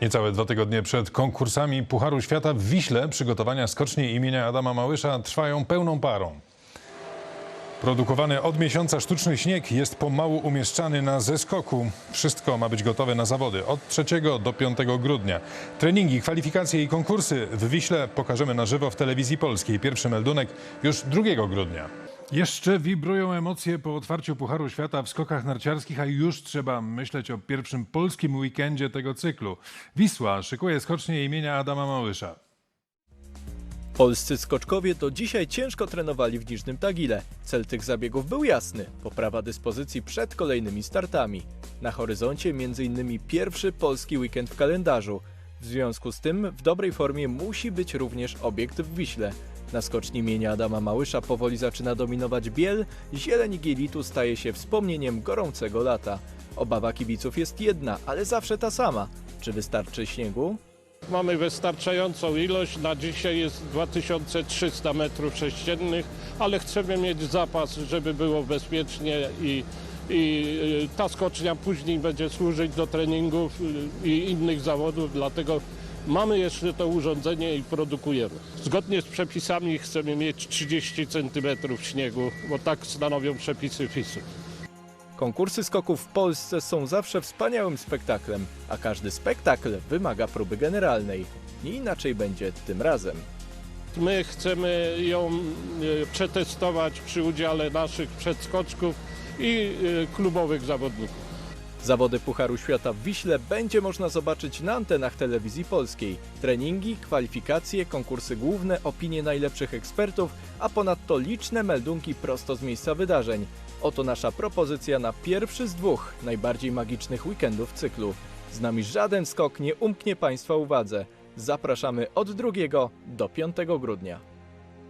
Niecałe dwa tygodnie przed konkursami Pucharu Świata w Wiśle przygotowania skoczni imienia Adama Małysza trwają pełną parą. Produkowany od miesiąca sztuczny śnieg jest pomału umieszczany na zeskoku. Wszystko ma być gotowe na zawody od 3 do 5 grudnia. Treningi, kwalifikacje i konkursy w Wiśle pokażemy na żywo w telewizji polskiej. Pierwszy meldunek już 2 grudnia. Jeszcze wibrują emocje po otwarciu Pucharu Świata w skokach narciarskich, a już trzeba myśleć o pierwszym polskim weekendzie tego cyklu. Wisła szykuje skocznie imienia Adama Małysza. Polscy skoczkowie do dzisiaj ciężko trenowali w Niżnym Tagile. Cel tych zabiegów był jasny – poprawa dyspozycji przed kolejnymi startami. Na horyzoncie m.in. pierwszy polski weekend w kalendarzu. W związku z tym w dobrej formie musi być również obiekt w Wiśle. Na skoczni imienia Adama Małysza powoli zaczyna dominować biel, zieleń gielitu staje się wspomnieniem gorącego lata. Obawa kibiców jest jedna, ale zawsze ta sama. Czy wystarczy śniegu? Mamy wystarczającą ilość. Na dzisiaj jest 2300 metrów sześciennych, ale chcemy mieć zapas, żeby było bezpiecznie i, i ta skocznia później będzie służyć do treningów i innych zawodów, dlatego mamy jeszcze to urządzenie i produkujemy. Zgodnie z przepisami chcemy mieć 30 cm śniegu, bo tak stanowią przepisy FIS-u. Konkursy skoków w Polsce są zawsze wspaniałym spektaklem, a każdy spektakl wymaga próby generalnej. Nie inaczej będzie tym razem. My chcemy ją e, przetestować przy udziale naszych przedskoczków i e, klubowych zawodników. Zawody Pucharu Świata w Wiśle będzie można zobaczyć na antenach telewizji polskiej. Treningi, kwalifikacje, konkursy główne, opinie najlepszych ekspertów, a ponadto liczne meldunki prosto z miejsca wydarzeń. Oto nasza propozycja na pierwszy z dwóch najbardziej magicznych weekendów cyklu. Z nami żaden skok nie umknie Państwa uwadze. Zapraszamy od 2 do 5 grudnia.